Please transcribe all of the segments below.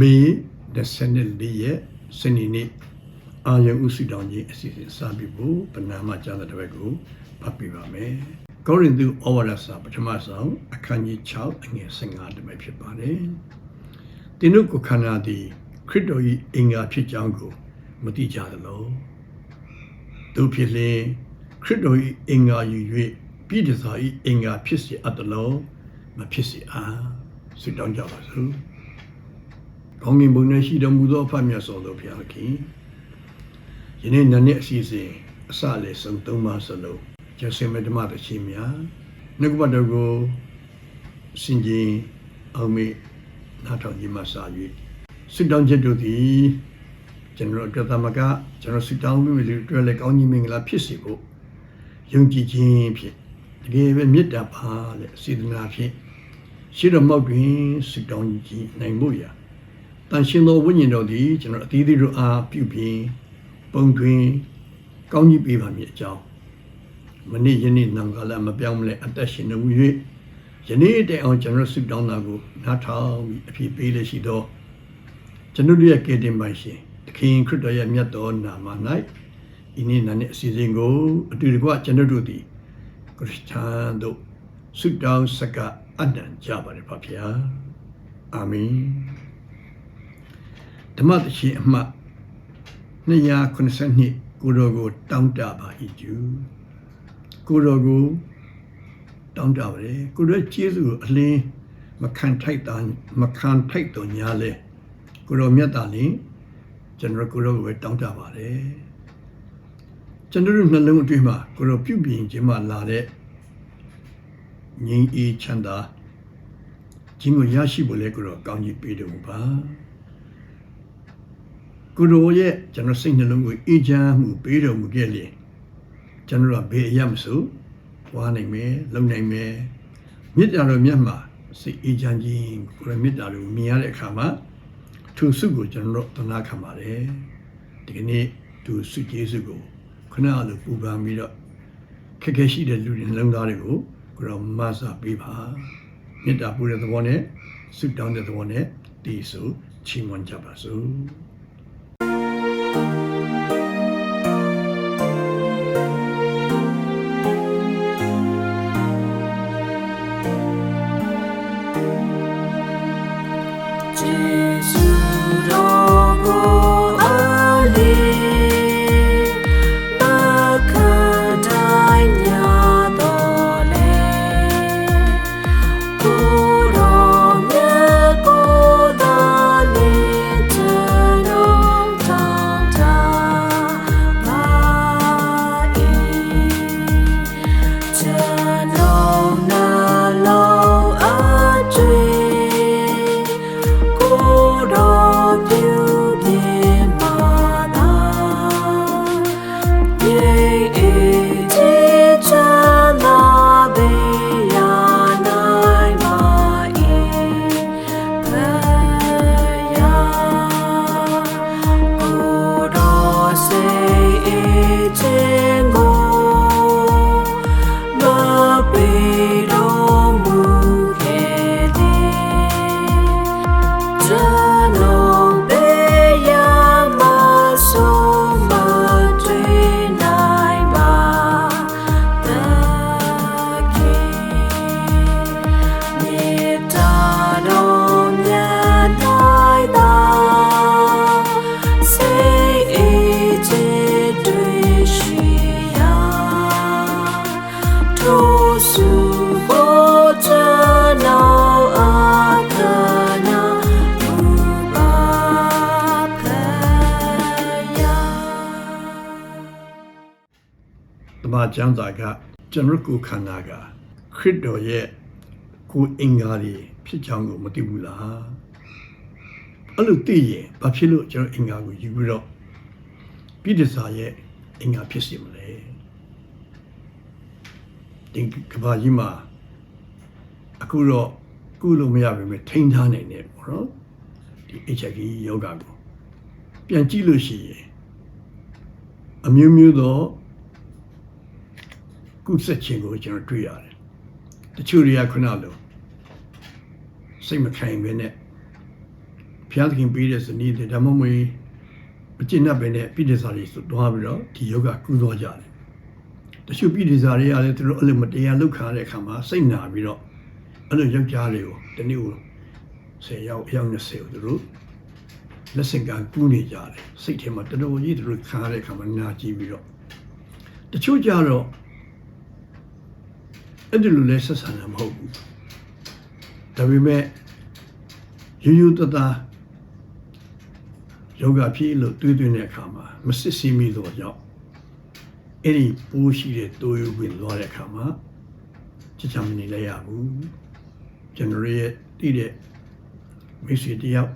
မေ24ရက်စနေနေ့အာယုံဥစုတောင်ကြီးအစီအစဉ်စပြီးဖို့ပဏာမကျမ်းတဲ့ဘက်ကိုဖတ်ပြပါမယ်။ကောရိန္သုဩဝါဒစာပထမဆုံးအခန်းကြီး6အငယ်15တမဖြစ်ပါတယ်။သင်တို့ကိုခန္ဓာသည်ခရစ်တော်၏အင်္ဂါဖြစ်ကြောင်းကိုမသိကြသလော။သူဖြစ်လျင်ခရစ်တော်၏အင်္ဂါယူ၍ပြည်တစာ၏အင်္ဂါဖြစ်စေအပ်သလောမဖြစ်စေအားဆုတောင်းကြပါစို့။ ကောင်းကင်ဘုံ၌ရှိတော်မူသောအဖမြတ်စွာသောဘုရားခင်ယနေ့နနေ့အစီအစဉ်အစလည်းဆုံးသုံးပါစလုံးကျဆင်မဓမ္မတခြင်းများနှုတ်ကပတ်တော်ကိုစင်ကြင်အောင်မေနားထောင်ခြင်းမှစာ၍ဆုတောင်းချက်တို့သည်ကျွန်တော်အတွက်သမကကျွန်တော်ဆုတောင်းပြီးလို့တွေ့လဲကောင်းကြီးမင်္ဂလာဖြစ်စေဖို့ယုံကြည်ခြင်းဖြင့်တကယ်ပဲမေတ္တာပါတဲ့စေတနာဖြင့်ရှိတော်မောက်တွင်ဆုတောင်းကြည်နိုင်မှုရာ တန်ရှင်သောဝိညာဉ်တော်သည်ကျွန်တော်အသီးသီးတို့အားပြုပြင်ပုံတွင်ကောင်းကြီးပေးပါမည်အကြောင်းမနေ့ယနေ့နံကာလမပြောင်းမလဲအသက်ရှင်နေမှု၍ယနေ့တိုင်အောင်ကျွန်တော်ဆုတောင်းတာကိုနားထောင်ပြီးအဖြစ်ပေးလက်ရှိသောကျွန်တော်တို့ရဲ့ကယ်တင်ပါရှင်သခင်ခရစ်တော်ရဲ့မြတ်တော်နာမ၌ဤနေ့နာနဲ့အစီအစဉ်ကိုအတူတကွကျွန်တော်တို့သည်ခရစ်ယာန်တို့ဆုတောင်းစကားအနံ့ကြပါれပါဗျာအာမင် ဓမ္မသရှင်အမှတ်292ကိုတော်ကိုတောင်းတပါ၏ကျူကိုတော်ကိုတောင်းတပါလေကိုတော်ကျေးဇူးကိုအလင်းမခံထိုက်တာမခံထိုက်တော်ညာလဲကိုတော်မြတ်တာလင်ကျွန်တော်ကိုတော်ကိုပဲတောင်းတပါတယ်ကျွန်တော်တို့နှလုံးအတွင်းမှာကိုတော်ပြုပြင်ခြင်းမှလာတဲ့ငြိမ်းအေးချမ်းသာခြင်းကိုရရှိဖို့လဲကိုတော်ကောင်းကြီးပေးတော်မူပါ ကိုတော်ရဲ့ကျွန်တော်စိတ်နှလုံးကိုအေးချမ်းမှုပေးတော်မူခဲ့လေကျွန်တော်ကဘေးအရမစို့ဝါနိုင်မယ်လုံနိုင်မယ်မြစ်တာတော်မြတ်မှာစိတ်အေးချမ်းခြင်းကိုရမြစ်တာတော်မြင်ရတဲ့အခါမှာသူစုကိုကျွန်တော်သနာခံပါတယ်ဒီကနေ့သူစုကျေးဇူးကိုခဏလိုပူပန်ပြီးတော့ခက်ခဲရှိတဲ့လူတွေနှလုံးသားတွေကိုကိုရောမဆာပေးပါမေတ္တာပူတဲ့သဘောနဲ့ဆုတောင်းတဲ့သဘောနဲ့ဒီဆိုချီးမွမ်းကြပါစို့ ကျမ်းစာကကျွန်တော်ကိုယ်ခန္ဓာကခရစ်တော်ရဲ့ကိုယ်အင်္ဂါတွေဖြစ်ကြောင်းကိုမသိဘူးလားအဲ့လိုသိရင်ဘာဖြစ်လို့ကျွန်တော်အင်္ဂါကိုယူပြီးတော့ပြည်တစာရဲ့အင်္ဂါဖြစ်စီမလဲဒီကဘာကြီးမှာအခုတော့ကုလို့မရပါဘူးထိန်းထားနိုင်တယ်ပေါ့နော်ဒီ HIV ယောဂကိုပြန်ကြည့်လို့ရှိရင်အမျိုးမျိုးသော ကုသခြင်းကိုကျွန်တော်တွေ့ရတယ်။တချို့တွေကခုနလိုစိတ်မခိုင်ပဲနဲ့ဘုရားသခင်ပေးတဲ့ဇနီးတွေဒါမှမဟုတ်အကျင့်နဲ့ပဲနဲ့ပြိတ္တစာတွေဆိုသွားပြီးတော့ဒီယောဂကုသွားကြတယ်တချို့ပြိတ္တစာတွေကလည်းသူတို့အဲ့လိုမတရားလုပ်ခါတဲ့အခါမှာစိတ်နာပြီးတော့အဲ့လိုယောက်ျားတွေကိုတနည်းကို10ယောက်အယောက်20ကိုသူတို့လက်ဆင့်ကကူးနေကြတယ်စိတ်ထဲမှာတော်တော်ကြီးသူတို့ခါတဲ့အခါမှာနာကြည့်ပြီးတော့တချို့ကြတော့ အဲ့ဒီလိုလဲဆက်ဆံတာမဟုတ်ဘူးဒါပေမဲ့ယူယူတသားယောဂဖြစ်လို့တွေးတွေးတဲ့အခါမှာမစစ်စီမိတော့ကြောင့်အဲ့ဒီပိုးရှိတဲ့တိုးရုပ်ဝင်သွားတဲ့အခါမှာချစ်ချမ်းမနေလဲရဘူးကျွန်တော်ရဲ့တည်တဲ့မိတ်ဆွေတယောက်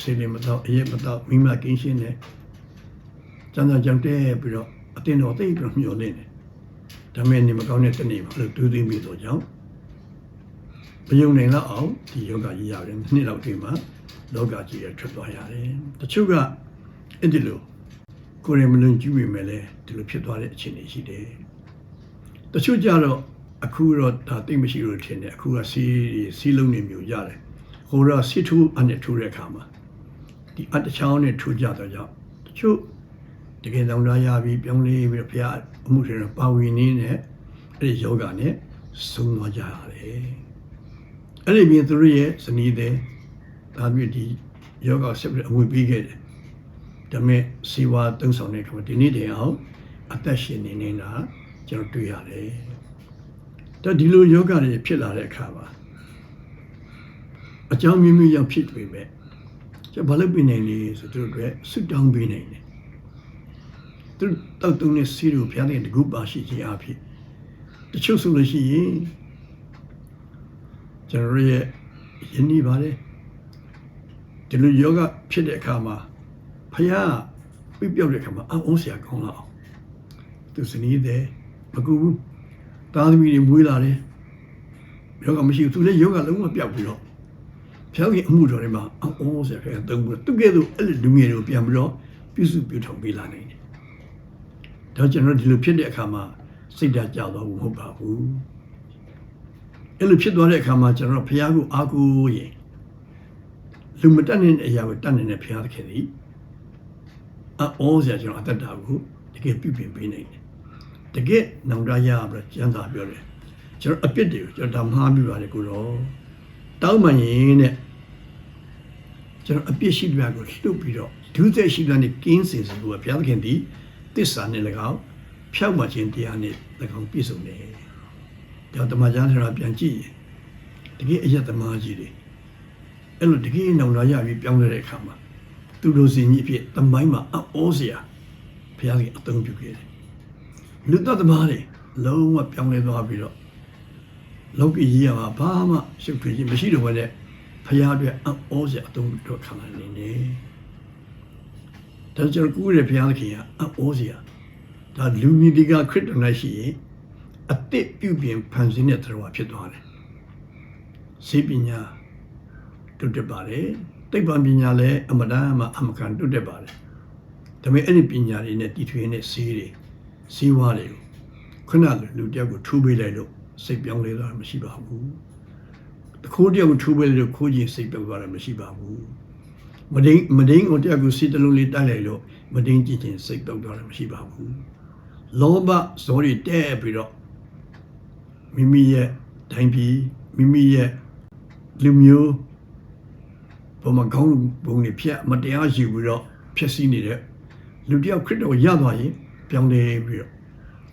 စေလင်မတော့အရေးမတော့မိမကင်းရှင်းတယ်ကျန်တဲ့ကြောင့်တဲပြီးတော့အတင်းတော်သိပြီးတော့မျောနေတယ် ဒါမဲ့နေမကောင်းတဲ့တနေ့မှာအဲ့လိုတွေးတွေးမိတော့ကြောင့်မယုံနိုင်တော့အောင်ဒီယောဂကြီးရတယ်နှစ်လောက်ဒီမှာလောကကြီးရထွက်သွားရတယ်တချို့ကအဲ့ဒီလိုကိုယ်ရမလွန်ကျူးပေမဲ့လည်းဒီလိုဖြစ်သွားတဲ့အခြေအနေရှိတယ်တချို့ကြတော့အခုတော့ဒါသိမရှိလို့ထင်တယ်အခုကစီးစီးလုံးနေမျိုးရတယ်ဟိုတော့စီထူအနဲ့ထိုးတဲ့အခါမှာဒီအတချောင်းနဲ့ထိုးကြတော့ကြောင့်တချို့တကယ်လောင်လာရပြီးပြောင်းလဲပြီးတော့ဘုရား အမှုတွေပါဝင်နေတဲ့အဲ့ဒီယောဂနဲ့ဆုံးသွားကြရတယ်အဲ့ဒီပြင်သူတို့ရဲ့ဇနီးတဲ့ဒါမျိုးဒီယောဂဆက်ပြီးအဝေပြီးခဲ့တယ်ဒါမဲ့စီဝါသုံးဆောင်တဲ့အခါမှာဒီနေ့တည်းအောင်အသက်ရှင်နေနေတာကျွန်တော်တွေ့ရတယ်ဒါဒီလိုယောဂတွေဖြစ်လာတဲ့အခါမှာအကြောင်းမျိုးမျိုးရောက်ဖြစ်တွေပဲကျွန်တော်ဘာလို့ပြင်နေလဲဆိုသူတို့တွေဆွတောင်းပေးနေတယ် သူတောက်တုံးနဲ့စီးတို့ဘုရားတဲ့တကူပါရှိခြင်းအဖြစ်တချို့ဆိုလို့ရှိရင်ကျွန်တော်ရဲ့ယဉ်ဤပါလေဒီလိုယောဂဖြစ်တဲ့အခါမှာဖယားပြပြောက်တဲ့အခါမှာအောင်းဆရာကောင်းလာအောင်သူစနီးတယ်မကူဘူးသားသမီးတွေမွေးလာတယ်ယောဂမရှိဘူးသူလည်းယောဂလုံးဝပြောက်ပြီးတော့ဖျောက်ရင်အမှုတော်တွေမှာအောင်းဆရာဖယားတုံးပြီးတော့သူကဲ့သို့အဲ့လိုလူငယ်တွေကိုပြန်ပြီးတော့ပြုစုပြုထောင်ပေးလာနိုင်တယ် ဒါကျွန်တော်ဒီလိုဖြစ်တဲ့အခါမှာစိတ်ဓာတ်ကြသွားဘူးမဟုတ်ပါဘူးအဲ့လိုဖြစ်သွားတဲ့အခါမှာကျွန်တော်ဖယားကိုအားကိုးရင်လူမတက်တဲ့အရာကိုတက်နေတဲ့ဖယားသခင်သည်အောဆရာကျွန်တော်အသက်တာကိုတကယ်ပြုပြင်ပေးနိုင်တယ်တကယ်နောင်တရပြီးကျမ်းစာပြောတယ်ကျွန်တော်အပြစ်တွေကိုကျွန်တော်ဒါမှားပြီးပါတယ်ကိုတော့တောင်းမှရင်တဲ့ကျွန်တော်အပြစ်ရှိတဲ့ကိုလှုပ်ပြီးတော့ဒုစရိုက်ရှိတဲ့နဲ့ကင်းစင်စလို့ဘုရားသခင် သည်တစ္ဆာနဲ့၎င်းဖြောက်မှခြင်းတရားနဲ့၎င်းပြည့်စုံတယ်ဒါတမန်ကျမ်းစာပြန်ကြည့်ရင်တကယ်အယက်သမားကြီးတွေအဲ့လိုတကယ်နောင်တရပြီးပြောင်းလဲတဲ့အခါမှာသူတို့စင်ကြီးအဖြစ်တမိုင်းမှာအောစရာဘုရားကြီးအသုံးပြုခဲ့တယ်လူသက်သမားတွေလုံးဝပြောင်းလဲသွားပြီးတော့လောကီကြီးရမှာဘာမှရှုပ်ထွေးခြင်းမရှိတော့ဘဲနဲ့ဘုရားအတွက်အောစရာအသုံးတော့ခံနိုင်နေတယ် ဒါကြောင့်ကူးရဘုရားသခင်ကအောစရာဒါလူမီဒီကခရစ်တော်၌ရှိရင်အစ်စ်ပြုပြင်ဖန်ဆင်းတဲ့တရားဖြစ်သွားတယ်စေပညာတုတ်တက်ပါတယ်သိပ္ပံပညာလည်းအမတန်မှအမကန်တုတ်တက်ပါတယ်ဒါပေမဲ့အဲ့ဒီပညာတွေနဲ့တည်ထွေးတဲ့စီးတွေစီးဝါးတွေကိုခုနကလူတယောက်ကိုထူးပေးလိုက်လို့စိတ်ပြောင်းလဲသွားတာမရှိပါဘူးတခိုးတယောက်ကိုထူးပေးလိုက်လို့ခိုးကြီးစိတ်ပြောင်းသွားတာမရှိပါဘူး မဒိန်မဒိန်ကိုတယောက်ကိုစီတလုံးလေးတိုက်လိုက်လို့မဒိန်ကြည့်ချင်းစိတ်ပြောင်းသွားတာမရှိပါဘူးလောဘဇောတွေတဲ့ပြီးတော့မိမိရဲ့တိုင်းပြည်မိမိရဲ့လူမျိုးဘုံမှာခေါင်းဘုံတွေဖြတ်မတရားယူပြီးတော့ဖြည့်ဆည်းနေတဲ့လူတယောက်ခရစ်တော်ရသွားရင်ပြောင်းလဲပြီးတော့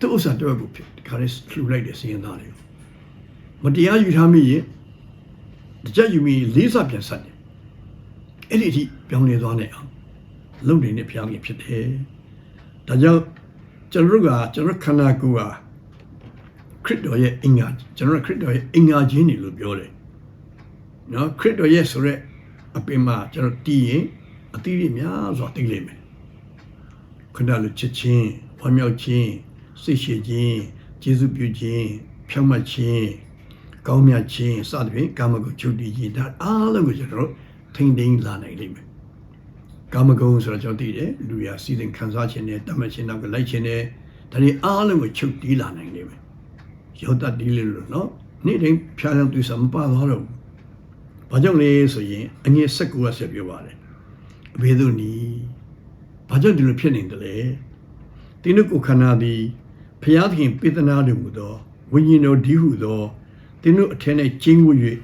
သူ့ဥစ္စာတော့ကိုဖြစ်ဒီခါလေးလှူလိုက်တဲ့စီရင်သားတွေကိုမတရားယူထားမိရင်တကြယူမိလေးစားပြန်ဆက်တယ် အဲ့ဒီအထိပြောင်းလဲသွားနိုင်အောင်လုံနေတဲ့ဖျားကြီးဖြစ်တယ်ဒါကြောင့်ကျွန်တော်တို့ကကျွန်တော်ခန္ဓာကိုယ်ဟာခရစ်တော်ရဲ့အင်္ဂါကျွန်တော်ခရစ်တော်ရဲ့အင်္ဂါချင်းတွေလို့ပြောတယ်နော်ခရစ်တော်ရဲ့ဆိုရက်အပင်မှာကျွန်တော်တည်ရင်အသီးတွေများစွာသိလိမ့်မယ်ခဏလိုချစ်ချင်းဝမ်းမြောက်ခြင်းစိတ်ရှိခြင်းကျေးဇူးပြုခြင်းဖြောင့်မတ်ခြင်းကောင်းမြတ်ခြင်းစသဖြင့်ကာမဂုဏ်ချုပ်တည်ခြင်းဒါအားလုံးကိုကျွန်တော်တို့ ထိမ့်သိမ်းလာနိုင်လိမ့်မယ်ကာမဂုဏ်ဆိုတော့ကျွန်တော်သိတယ်လူရစီစဉ်ခံစားခြင်းနဲ့တတ်မှတ်ခြင်းနောက်ကလိုက်ခြင်းနဲ့ဒါတွေအားလုံးကိုချုပ်တီးလာနိုင်လိမ့်မယ်ယောသတည်းလေးလို့နော်နေ့တိုင်းဖျားယောင်းသွေးစားမပါသွားတော့ဘူးဘာကြောင့်လဲဆိုရင်အငြင်း၁၉ကဆက်ပြောပါတယ်အဘေသူနီဘာကြောင့်ဒီလိုဖြစ်နေတယ်လဲတင်းတို့ကိုခန္ဓာသည်ဖျားသခင်ပေတနာတော်မူသောဝိညာဉ်တော်ဒီဟုသောတင်းတို့အထက်၌ကျင်းဝ၍တ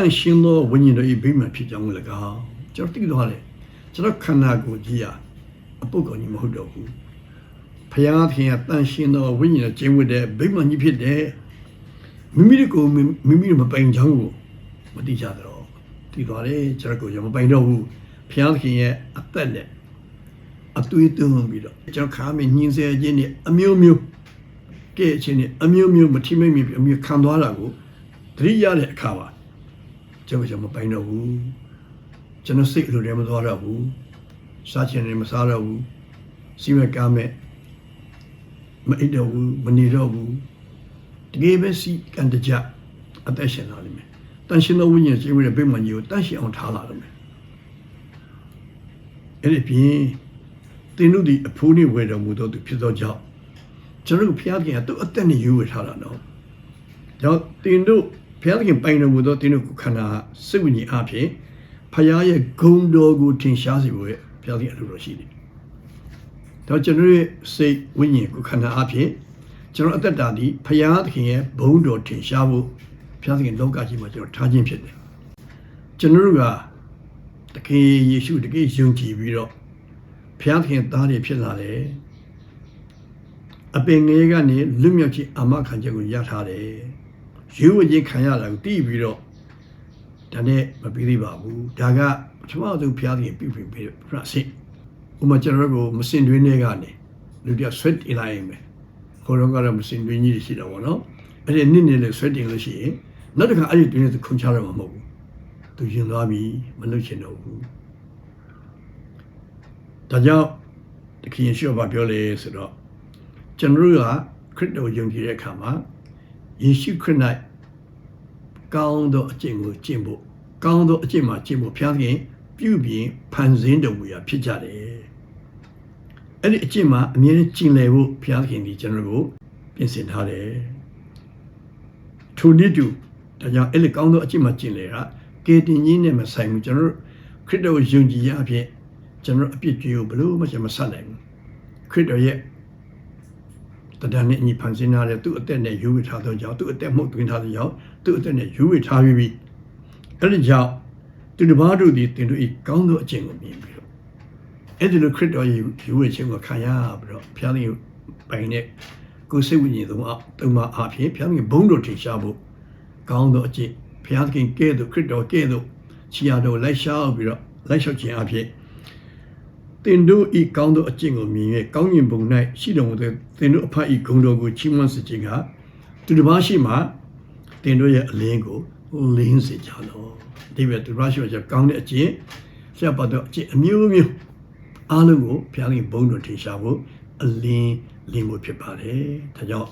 န့်ရှင်းသောဝိညာဉ်တော်၏ဗိမာန်ဖြစ်ကြောင်းလည်းကောင်းကျွန်တော်သိသွားတယ်ကျွန်တော်ခန္ဓာကိုယ်ကြီးရအပုတ်ကောင်ကြီးမဟုတ်တော့ဘူးဖျားသခင်ကတန့်ရှင်းသောဝိညာဉ်တော်ကျင်းဝတဲ့ဗိမာန်ကြီးဖြစ်တယ်မိမိတို့ကိုမိမိတို့မပိုင်ကြောင်းကိုမသိကြတော့သိသွားတယ်ကျွန်တော်ကိုယ်ရမပိုင်တော့ဘူးဖျားသခင်ရဲ့အသက်နဲ့အသွေးသွင်းပြီးတော့ကျွန်တော်ခါမင်းညင်းဆဲခြင်းနဲ့အမျိုးမျိုးကဲ့ခြင်းနဲ့အမျိုးမျိုးမထိမိတ်မိအမျိုးခံသွားတာကိုသတိရတဲ့အခါမှာ ကျွန်တော်ကျွန်မပိုင်တော့ဘူးကျွန်တော်စိတ်လိုတယ်မသွားတော့ဘူးစားချင်တယ်မစားတော့ဘူးစီမံကမ်းမဲ့မအိပ်တော့ဘူးမနေတော့ဘူးတကယ်ပဲစီကန်တကြအသက်ရှင်လာလိမ့်မယ်တန်ရှင်သောဝိညာဉ်ရှင်ရဲ့ဗိမာန်ကြီးကိုတန်ရှင်အောင်ထားလာလိမ့်မယ်အဲ့ဒီပြင်သင်တို့ဒီအဖိုးနေဝယ်တော်မူသောသူဖြစ်သောကြောင့်ကျွန်တော်တို့ဘုရားခင်ကသူ့အသက်နဲ့ယူဝယ်ထားတာနော်။ကြောင့်သင်တို့ ဘုရားခင်ပိုင်တော်မူသောသင်တို့ကိုခန္ဓာစိတ်ဝိညာဉ်အဖြစ်ဖရားရဲ့ဂုံတော်ကိုထင်ရှားစေဖို့ဘုရားခင်အလိုတော်ရှိတယ်။တော့ကျွန်တော်ရဲ့စိတ်ဝိညာဉ်ကိုခန္ဓာအဖြစ်ကျွန်တော်အသက်တာဒီဖရားသခင်ရဲ့ဘုံတော်ထင်ရှားဖို့ဘုရားသခင်လောကကြီးမှာကျွန်တော်ထားခြင်းဖြစ်တယ်။ကျွန်တော်တို့ကတကယ်ယေရှုတကယ်ယုံကြည်ပြီးတော့ဘုရားသခင်သားတွေဖြစ်လာတယ်အပင်ငယ်ကနေလွတ်မြောက်ခြင်းအာမခံချက်ကိုရထားတယ် ရွေးဝခြင်းခံရတာကိုသိပြီးတော့ဒါနဲ့မပြီးသေးပါဘူးဒါကပထမဆုံးဘုရားသခင်ပြုပြင်ပေးပြဆင့်ဥမာကျွန်တော်တို့မစင်တွင်းတွေကနေလူတယောက်ဆွတ်တင်လိုက်ရင်ပဲခေါ်တော့ကတော့မစင်တွင်းကြီးရှိတော့ဗောနော်အဲ့ဒီနစ်နေလေဆွတ်တင်လို့ရှိရင်နောက်တစ်ခါအဲ့ဒီတွင်းနဲ့ခုန်ချရမှာမဟုတ်ဘူးသူရင်သွားပြီမလုပ်ချင်တော့ဘူးဒါကြောင့်တခင်ယေရှုကပြောလေဆိုတော့ကျွန်တော်တို့ကခရစ်တော်ယုံကြည်တဲ့အခါမှာ ယေရှုခရစ်၌ကောင်းသောအကျင့်ကိုကျင့်ဖို့ကောင်းသောအကျင့်မှာကျင့်ဖို့ဘုရားသခင်ပြုပြင်ဖန်ဆင်းတော်မူရာဖြစ်ကြတယ်။အဲ့ဒီအကျင့်မှာအမြဲတမ်းကျင့်လည်ဖို့ဘုရားသခင်ဒီကျွန်တော်တို့ပြင်ဆင်ထားတယ်။ထိုနည်းတူဒါကြောင့်အဲ့ဒီကောင်းသောအကျင့်မှာကျင့်လည်တာကေတင်ကြီးနဲ့မဆိုင်ဘူးကျွန်တော်တို့ခရစ်တော်ယုံကြည်ရအဖြစ်ကျွန်တော်အပြစ်ကြီးကိုဘလို့မှမဆက်နိုင်ဘူးခရစ်တော်ရဲ့ တဒန်းနဲ့အညီဖန်ဆင်းထားတဲ့သူ့အသက်နဲ့ယူဝထားသောကြောင့်သူ့အသက်မှုတွင်ထားသောကြောင့်သူ့အသက်နဲ့ယူဝထားပြီးပြီအဲ့ဒီကြောင့်သူတစ်ပါးတို့သည်တင်တို့ဤကောင်းသောအကျင့်ကိုမြင်ပြီးတော့အဲ့ဒီလိုခရစ်တော်ရဲ့ယူဝခြင်းကိုခံရပြီးတော့ဘုရားသခင်ပိုင်တဲ့ကိုယ်စိတ်ဝိညာဉ်သုံးအောင်သုံးပါအဖြစ်ဘုရားသခင်ဘုန်းတော်ထင်ရှားဖို့ကောင်းသောအကျင့်ဘုရားသခင်ကဲ့သို့ခရစ်တော်ကဲ့သို့ခြေရတော်လိုက်ရှားပြီးတော့လိုက်လျှောက်ခြင်းအဖြစ် တင်တို့ဤကောင်းသောအကျင့်ကိုမြင်၍ကောင်းကျင်ဘုံ၌ရှိတော်မူတဲ့တင်တို့အဖတ်ဤဂုဏ်တော်ကိုချီးမွမ်းစေခြင်းကသူတစ်ပါးရှိမှတင်တို့ရဲ့အလင်းကိုလင်းစေကြလောဒီပဲသူတစ်ပါးရှိမှကျကောင်းတဲ့အကျင့်ဆက်ပတ်တော့အကျင့်အမျိုးမျိုးအားလုံးကိုဘုရားရှင်ဘုန်းတော်ထင်ရှားဖို့အလင်းလင်းဖို့ဖြစ်ပါတယ်ဒါကြောင့်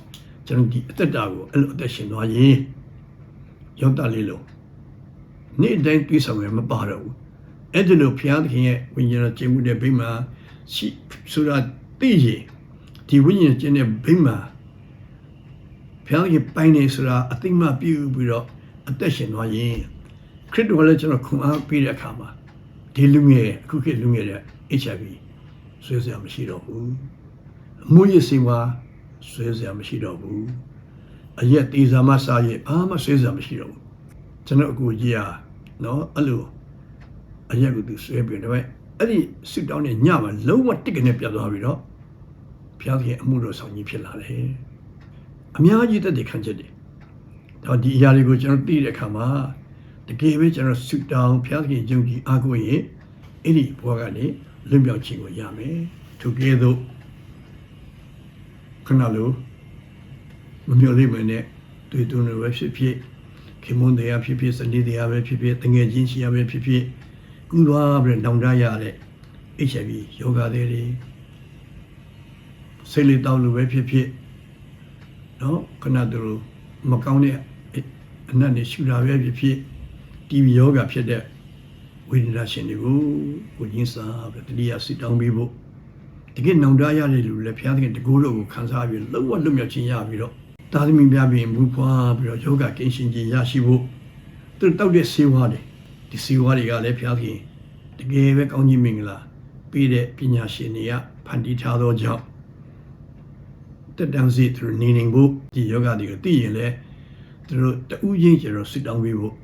ကျွန်တော်ဒီအသက်တာကိုအဲ့လိုအသက်ရှင်သွားရင်ရောက်တာလေးလို့နေ့တိုင်းတွေးဆောင်ရမပါတော့ဘူး အဲ့ဒီလိုဘုရားသခင်ရဲ့ဝိညာဉ်တော်ကျင့်မှုတဲ့ဗိမာန်ရှိဆိုတာသိရင်ဒီဝိညာဉ်ကျင့်တဲ့ဗိမာန်ဘုရားသခင်ပိုင်နေဆိုတာအသိမှပြုပြီးတော့အသက်ရှင်သွားရင်ခရစ်တော်လည်းကျွန်တော်ခွန်အားပေးတဲ့အခါမှာဒီလူငယ်အခုခေတ်လူငယ်တဲ့ HIV ဆွေးစရာမရှိတော့ဘူးအမှုရစီမှာဆွေးစရာမရှိတော့ဘူးအရက်တေးစာမစားရဲ့ဘာမှဆွေးစရာမရှိတော့ဘူးကျွန်တော်အခုကြီးอ่ะเนาะအဲ့လို အရက်ကိုသူဆွဲပြီးတော့အဲ့ဒီစစ်တောင်းနဲ့ညမှာလုံးဝတစ်ကနေပြတ်သွားပြီးတော့ဘုရားသခင်အမှုတော်ဆောင်ကြီးဖြစ်လာတယ်အများကြီးတက်တဲ့ခံချက်တွေတော့ဒီအရာတွေကိုကျွန်တော်သိတဲ့အခါမှာတကယ်ပဲကျွန်တော်စစ်တောင်းဘုရားသခင်ယုံကြည်အားကိုးရင်အဲ့ဒီဘဝကနေလွတ်မြောက်ခြင်းကိုရမယ်သူကဲ့သို့ခဏလိုမမျှော်လင့်မနဲ့တွေ့တူနေပဲဖြစ်ဖြစ်ခင်မွန်းတရားဖြစ်ဖြစ်စနေတရားပဲဖြစ်ဖြစ်တငယ်ချင်းရှိရပဲဖြစ်ဖြစ် ကူသွားပြီးနောင်တရတဲ့ HIV ယောဂတွေတွေဆေးလေးတောက်လို့ပဲဖြစ်ဖြစ်နော်ခဏတူမကောင်းတဲ့အနတ်တွေရှူတာပဲဖြစ်ဖြစ် TB ယောဂဖြစ်တဲ့ဝိညာဉ်ရှင်တွေကိုကိုရင်းစားပြီးတတိယစစ်တောင်းပြီးဖို့တကယ်နောင်တရတဲ့လူလည်းဘုရားသခင်တကူတော်ကိုခံစားပြီးလုံးဝလွတ်မြောက်ခြင်းရပြီးတော့တာသမီများပြီးမူဖွားပြီးတော့ယောဂကင်းရှင်ခြင်းရရှိဖို့သူတောက်တဲ့ဆေးဝါးတွေ ဒီစီဝါတွေကလည်းဖျားခင်တကယ်ပဲကောင်းကြီးမင်္ဂလာပေးတဲ့ပညာရှင်တွေကဖန်တီးထားသောကြောင့်တက်တန်းစီသူတို့နေနေဖို့ဒီယောဂတွေကိုသိရင်လည်းသူတို့တူးချင်းကျတော့စစ်တောင်းပေးဖို့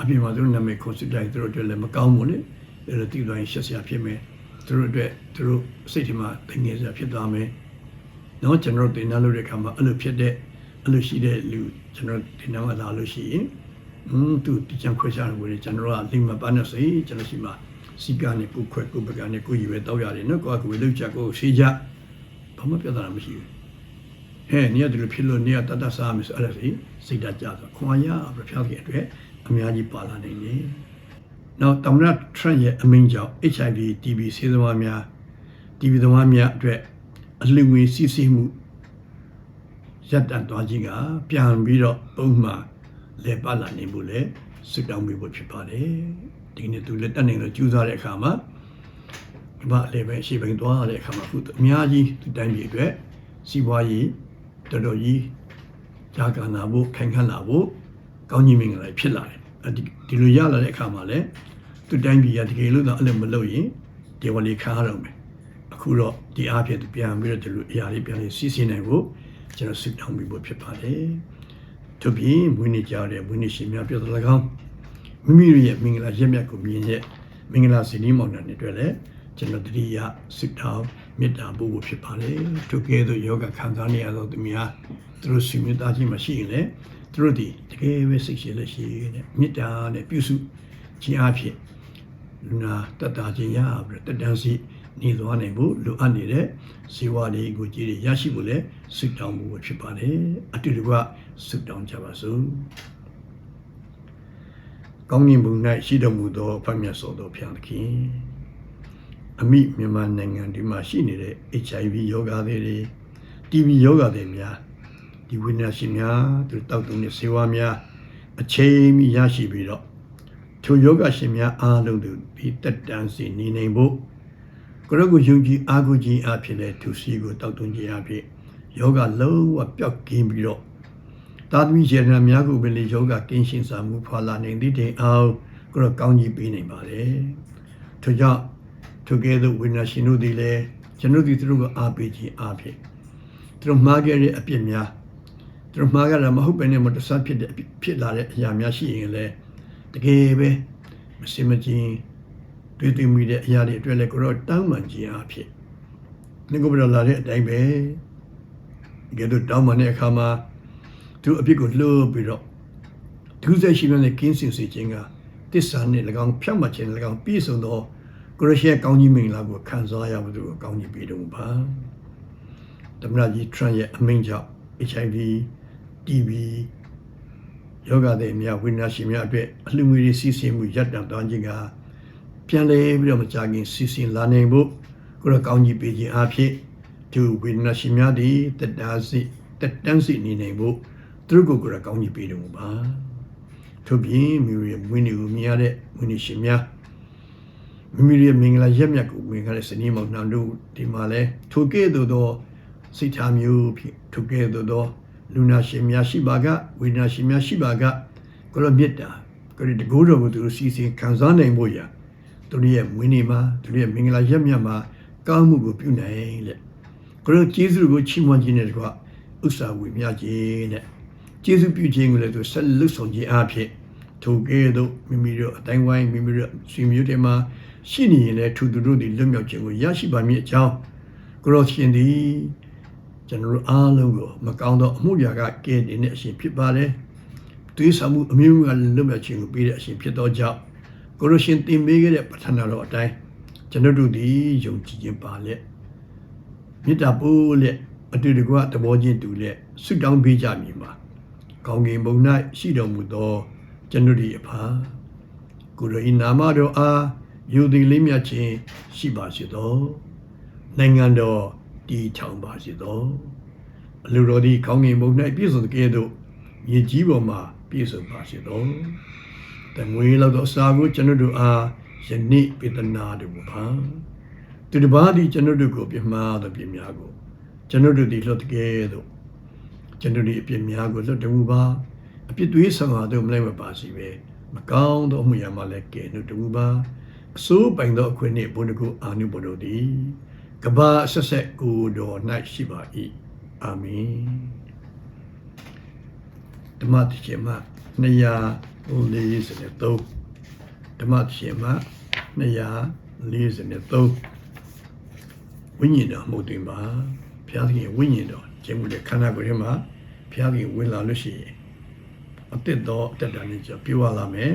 အပြင်မှာသူတို့နာမည်ခေါ်စစ်တိုင်းသူတို့အတွက်လည်းမကောင်းဘူးလေအဲလိုသိသွားရင်ရှက်စရာဖြစ်မယ်သူတို့အတွက်သူတို့စိတ်ထဲမှာတင်ငယ်စရာဖြစ်သွားမယ်နော်ကျွန်တော်တင်နာလို့တဲ့ခါမှာအဲ့လိုဖြစ်တဲ့အဲ့လိုရှိတဲ့လူကျွန်တော်တင်နာလာလို့ရှိရင် อืมသူဒီချံခွဲချတယ်ကိုကျွန်တော်ကလိမ္မာပန်းနဲ့စိကျွန်တော်ရှိမှာစီကနေပုခွဲကိုပကနေကိုယူပဲတောက်ရတယ်နော်ကိုကကိုလှုပ်ချက်ကိုဆေးကြဘာမှပြဿနာမရှိဘူးဟဲ့နေရတယ်ဖြစ်လို့နေရတတ်တစားမယ်ဆိုအဲ့ဒါစိစိတ်ဓာတ်ကြဆိုခွန်ရပြဖျောက်ရဲ့အတွက်အများကြီးပါလာနိုင်တယ်နောက်တမရထရန့်ရဲ့အမင်းကြောင့် HIV TB ဆေးသမားများ TB သမားများအတွက်အလှငွေစီးစီးမှုရပ်တန့်သွားခြင်းကပြန်ပြီးတော့ပုံမှန် လဲပါလာနေဖို့လဲစစ်တောင်းပေးဖို့ဖြစ်ပါတယ်ဒီနေ့သူလက်တက်နေလို့ကြိုးစားတဲ့အခါမှာဒီမှာလည်းပဲရှေ့ပိုင်းသွားတဲ့အခါမှာအခုအများကြီးဒီတိုင်းပြည်အတွက်စီးပွားရေးတော်တော်ကြီးဂျာကန်လာဖို့ခိုင်ခန့်လာဖို့ကောင်းကြီးမင်္ဂလာဖြစ်လာတယ်အဲဒီဒီလိုရလာတဲ့အခါမှာလဲသူတိုင်းပြည်ကတကယ်လို့တော့အဲ့လိုမလုပ်ရင်ဒီဝလီခါရအောင်မယ်အခုတော့ဒီအားဖြင့်သူပြန်ပြီးတော့ဒီလိုအရာလေးပြန်လေးစီးစင်းနိုင်ဖို့ကျွန်တော်စစ်တောင်းပြီးဖို့ဖြစ်ပါတယ် သူပြင်ဝိနည်းကြတဲ့ဝိနည်းရှင်များပြောတဲ့၎င်းမိမိတို့ရဲ့မင်္ဂလာရက်မြတ်ကိုမြင်ရဲ့မင်္ဂလာစီနီးမောင်နှံတွေအတွက်လည်းကျွန်တော်တတိယစစ်တောင်းမေတ္တာပို့ဖို့ဖြစ်ပါလေသူကဲ့သို့ယောဂခံစားနေရသောသူများသူတို့စီမေတ္တာခြင်းမရှိရင်လည်းသူတို့ဒီတကယ်ပဲစိတ်ရှိလက်ရှိတဲ့မေတ္တာနဲ့ပြုစုခြင်းအဖြစ်လူနာတတ်တာခြင်းရပြီးတော့တတန်းစီနေသွားနိုင်ဖို့လိုအပ်နေတဲ့ဇေဝလေးကိုကြည့်ရရရှိဖို့လဲစစ်တောင်းဖို့ဖြစ်ပါတယ်အတူတူက စစ်တောင်းကြပါစို့ကောင်းမြင်ဘုံ၌ရှိတော်မူသောဖတ်မြတ်စွာသောဘုရားသခင်အမိမြန်မာနိုင်ငံဒီမှာရှိနေတဲ့ HIV ယောဂါတွေတွေ TB ယောဂါတွေများဒီဝိညာဉ်ရှင်များသူတောက်တုံတဲ့စေဝါများအချိန်မီရရှိပြီးတော့ထိုယောဂရှင်များအားလုံးတို့ဒီတက်တန်းစီနေနိုင်ဖို့ကိုရောကိုယုံကြည်အားကိုးခြင်းအဖြစ်လဲသူစီကိုတောက်တုံခြင်းအဖြစ်ယောဂလုံးဝပျောက်ကင်းပြီးတော့ သာသမီယေရနာများကိုပဲလေယောဂကင်းရှင်းစာမှုဖွာလာနိုင်သည့်တိုင်အောင်ကိုရောကောင်းကြီးပေးနိုင်ပါတယ်ထို့ကြောင့်ထိုကဲ့သို့ဝိညာဉ်ရှင်တို့သည်လည်းကျွန်ုပ်သည်သူတို့ကိုအားပေးခြင်းအဖြစ်သူတို့မှားခဲ့တဲ့အပြစ်များသူတို့မှားကြတာမဟုတ်ပဲနဲ့မတဆဖြစ်တဲ့ဖြစ်လာတဲ့အရာများရှိရင်လည်းတကယ်ပဲမစင်မချင်းတွေ့တွေ့မိတဲ့အရာတွေအတွက်လည်းကိုတော့တောင်းပန်ခြင်းအဖြစ်ငါကဘယ်လိုလာတဲ့အတိုင်းပဲဒီကတော့တောင်းပန်တဲ့အခါမှာ သူအပြစ်ကိုလှုပ်ပြီးတော့ဒုစရရှိတဲ့ကင်းစင်စေခြင်းကတစ္ဆာနဲ့၎င်းဖြတ်မှတ်ခြင်း၎င်းပြည့်စုံသောကိုရရှိကောင်းကြီးမင်္ဂလာကိုခံစားရဖို့သူကောင်းကြီးပေးတော်ပါသမ္မတကြီးထရန့်ရဲ့အမိန့်ကြောင့် HIV TB ယောဂတဲ့များဝိညာဉ်ရှင်များအတွက်အလှငွေတွေစီစဉ်မှုရပ်တန့်သွားခြင်းကပြန်လဲပြီးတော့မကြခင်စီစဉ်လာနိုင်ဖို့ကိုရကောင်းကြီးပေးခြင်းအဖြစ်သူဝိညာဉ်ရှင်များဒီတက်တာစီတက်တန်းစီနေနိုင်ဖို့ သူတို့ကိုကိုရကောင်းကြီးပေးတော်ပါထို့ပြင်မိမိရဲ့ဝိညာဉ်ကိုမြင်ရတဲ့ဝိညာဉ်ရှင်များမိမိရဲ့မင်္ဂလာရက်မြတ်ကိုဝင်ခဲ့တဲ့စနေမောင်နှံတို့ဒီမှာလဲထိုကဲ့သို့သောစိတ်ထားမျိုးဖြစ်ထိုကဲ့သို့သောလူနာရှင်များရှိပါကဝိညာဉ်ရှင်များရှိပါကကိုလိုမေတ္တာကိုရတကူတော်ကိုသူတို့စီစဉ်ခံစားနိုင်ဖို့ရာသူတို့ရဲ့ဝိညာဉ်မှာသူတို့ရဲ့မင်္ဂလာရက်မြတ်မှာကောင်းမှုကိုပြုနိုင်လေကိုလိုကျေးဇူးကိုချီးမွမ်းခြင်းနဲ့တကွဥစ္စာဝေမျှခြင်းနဲ့ ကျေးဇူးပြုခြင်းကိုလည်းသူဆက်လွတ်ဆောင်ခြင်းအဖြစ်ထိုကဲ့သို့မိမိတို့အတိုင်းဝိုင်းမိမိတို့ဆွေမျိုးတွေမှာရှိနေရင်လည်းသူတို့တွေလွတ်မြောက်ခြင်းကိုရရှိပါမည်အကြောင်းကိုရောရှင်သည်ကျွန်တော်တို့အားလုံးကိုမကောင်းသောအမှုရာကကဲနေတဲ့အရှင်ဖြစ်ပါတယ်။သွေးဆောင်မှုအမျိုးမျိုးကလွတ်မြောက်ခြင်းကိုပေးတဲ့အရှင်ဖြစ်သောကြောင့်ကိုရရှင်တင်ပေးခဲ့တဲ့ပဋ္ဌာန်းတော်အတိုင်းကျွန်တော်တို့ဒီယုံကြည်ခြင်းပါလက်မေတ္တာပို့လက်အတူတကွသဘောချင်းတူလက်ဆုတောင်းပေးကြမည်မှာ ကောင်းကင်ဘုံ၌ရှိတော်မူသောကျွန်တော်ဒီအဖာကိုရဤနာမတော်အားယူသည်လေးမြတ်ခြင်းရှိပါစေသောနိုင်ငံတော်တည်ထောင်ပါစေသောအလိုတော်ဒီကောင်းကင်ဘုံ၌ပြည့်စုံတဲ့ကဲ့သို့မြေကြီးပေါ်မှာပြည့်စုံပါစေသောတမွေလောက်သောအစာကိုကျွန်တော်တို့အားယနေ့ပေတနာတို့ပါသူတစ်ပါးသည်ကျွန်တော်တို့ကိုပြမှားသောပြစ်များကိုကျွန်တော်တို့သည်လွတ်တဲ့ကဲ့သို့ ကျွန်တော်တို့အပြစ်များကိုလွတ်တော်မူပါအပြစ်တွေးဆောင်ဟာတို့မလိုက်မပါစီပဲမကောင်းသောအမှုရာမှလည်းကဲ့သို့တူပါအစိုးပိုင်သောအခွင့်နှင့်ဘုန်းတကူအာနုဘော်တို့သည်ကဘာအဆက်ဆက်ကိုတော်၌ရှိပါ၏အာမင်ဓမ္မတိချေမ243ဓမ္မတိချေမ243ဝိညာဉ်တော်မှုတင်ပါဘုရားသခင်ဝိညာဉ်တော် ကျင့်မှုတဲ့ခန္ဓာကိုယ်ထဲမှာဘုရားသခင်ဝင်လာလို့ရှိရင်အသက်တော်အသက်တာနဲ့ကြောပြောရလာမယ်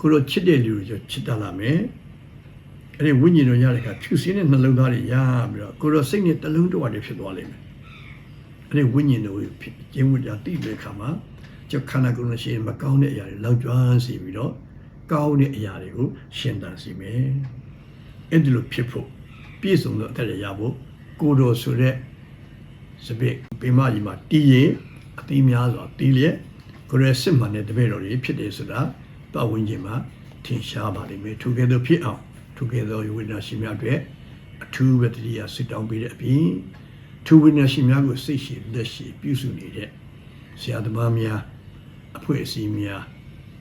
ကိုလိုချစ်တဲ့လူတွေကြောချစ်တတ်လာမယ်အဲ့ဒီဝိညာဉ်တော်ရတဲ့အခါဖြူစင်းတဲ့နှလုံးသားတွေရပြီးတော့ကိုလိုစိတ်နဲ့တလုံးတဝါတွေဖြစ်သွားလိမ့်မယ်အဲ့ဒီဝိညာဉ်တော်ကိုကျင့်မှုကြတည်တဲ့အခါမှာကျောခန္ဓာကိုယ်နဲ့ရှိရင်မကောင်းတဲ့အရာတွေလောက်ကျွမ်းစီပြီးတော့ကောင်းတဲ့အရာတွေကိုရှင်းတန်စီမယ်အဲ့ဒီလိုဖြစ်ဖို့ပြည့်စုံသောအသက်တွေရဖို့ကိုယ်တော်ဆိုတဲ့ စပစ်ပေမကြီးမှာတီးရင်အသီးများစွာတီးလျက်ကိုယ်ရဲ့စစ်မှန်တဲ့တပည့်တော်တွေဖြစ်တယ်ဆိုတာပတ်ဝန်းကျင်မှာထင်ရှားပါလိမ့်မယ်ထိုကဲ့သို့ဖြစ်အောင်ထိုကဲ့သို့ဝိညာဉ်ရှင်များအတွက်အထူးပဲတတိယစစ်တောင်းပေးတဲ့အပြင်ထိုဝိညာဉ်ရှင်များကိုစိတ်ရှိလက်ရှိပြုစုနေတဲ့ဆရာသမားများအဖွဲ့အစည်းများ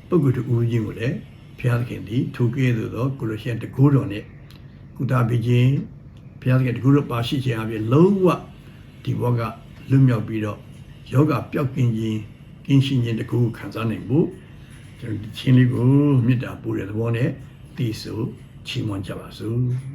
ပုဂ္ဂိုလ်တူဦးချင်းကိုလည်းဘုရားသခင်သည်ထိုကဲ့သို့သောကိုလိုရှင်တကူတော်နဲ့ကုသပေးခြင်းဘုရားသခင်တကူတော်ပါရှိခြင်းအပြင်လုံးဝ ဒီဘောကလွတ်မြောက်ပြီးတော့ယောဂပျောက်ကင်းခြင်းကင်းရှင်းခြင်းတကူခံစားနိုင်ဖို့ကျွန်တော်ဒီချင်းလေးကိုမေတ္တာပို့တဲ့သဘောနဲ့တည်ဆိုချီးမွမ်းကြပါစို့ဖြစ်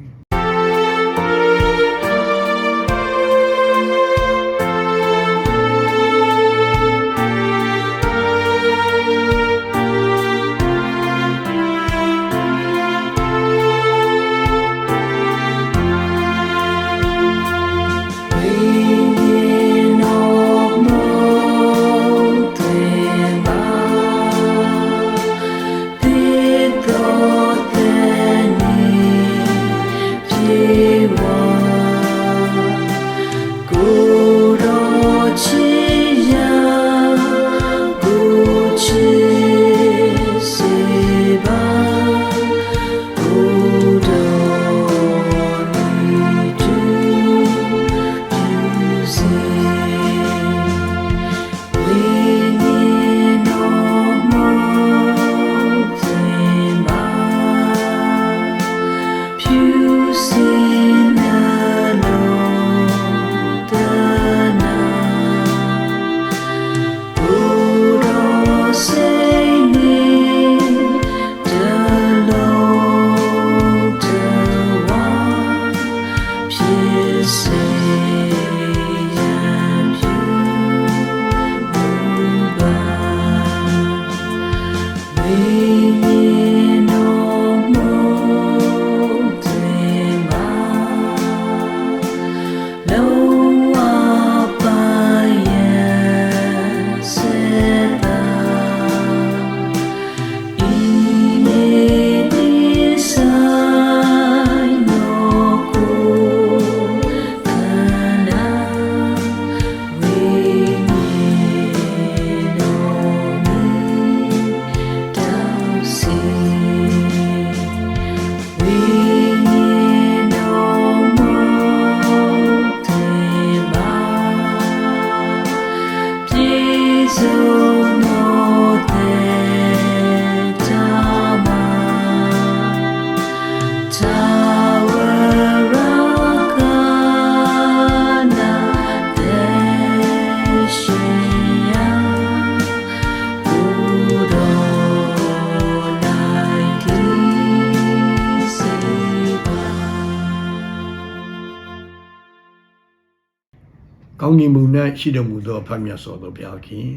ရှိတော်မူသောအဖတ်မြတ်စွာသောဘုရားခင်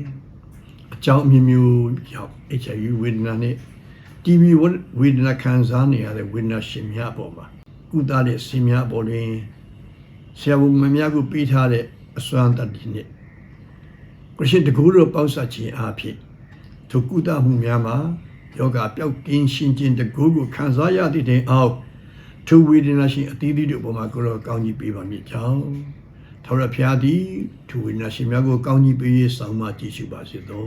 အကြောင်းအမျိုးမျိုးကြောင့် HIV ဝေဒနာနဲ့ TB ဝေဒနာခံစားနေရတဲ့ဝေဒနာရှင်များအပေါ်မှာကုသတဲ့ဆင်များအပေါ်တွင်ဆရာဝန်မများကိုပေးထားတဲ့အစွမ်းတတ္တိနဲ့ခရစ်တကူတော်ပေါင်းစပ်ခြင်းအဖြစ်ထိုကုသမှုများမှာယောဂပျောက်ကင်းရှင်းခြင်းတကူကိုခံစားရသည့်တိုင်အောင်ထိုဝေဒနာရှင်အသီးသီးတို့ပေါ်မှာကိုယ်တော်ကောင်းကြီးပေးပါမည်ကြောင်း ထာဝရဘုရားသည်ထိုဝေဒနာရှင်များကိုကောင်းကြီးပေးရေးဆောင်မကြည့်ရှုပါစေသော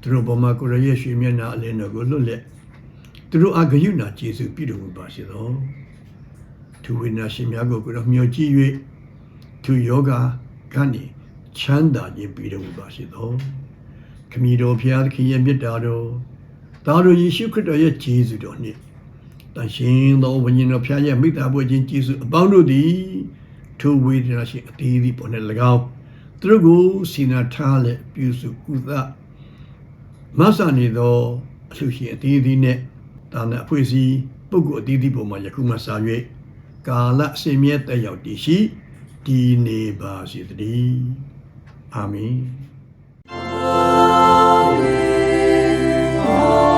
သူတို့ပေါ်မှာကိုယ်တော်ရဲ့ရွှေမျက်နှာအလင်းတော်ကိုလွတ်လပ်သူတို့အားဂရုဏာကျေးဇူးပြုတော်မူပါစေသောထိုဝေဒနာရှင်များကိုကိုယ်တော်မျှော်ကြည့်၍သူယောဂကနေချမ်းသာခြင်းပေးတော်မူပါစေသောခမည်းတော်ဘုရားသခင်ရဲ့မြတ်တာတော်သားတော်ယေရှုခရစ်တော်ရဲ့ဂျေဇုတော်နှင့်တန်ရှင်သောဝိညာဉ်တော်ဖျားရဲ့မိသားပွဲချင်းဂျေဇုအပေါင်းတို့သည် ထိုဝေဒနာရှင်အသေးသည်ပေါ်၌၎င်းသူတို့ကိုစီနာထားလက်ပြုစုကုသမဆာနေသောအလှရှင်အသေးသည်နှင့်တာနာအဖွဲ့အစည်းပုဂ္ဂိုလ်အသေးသည်ပေါ်မှာယခုမှစာ၍ကာလအစဉ်မြဲတက်ရောက်တည်ရှိတည်နေပါစေတည်းအာမင် Amen.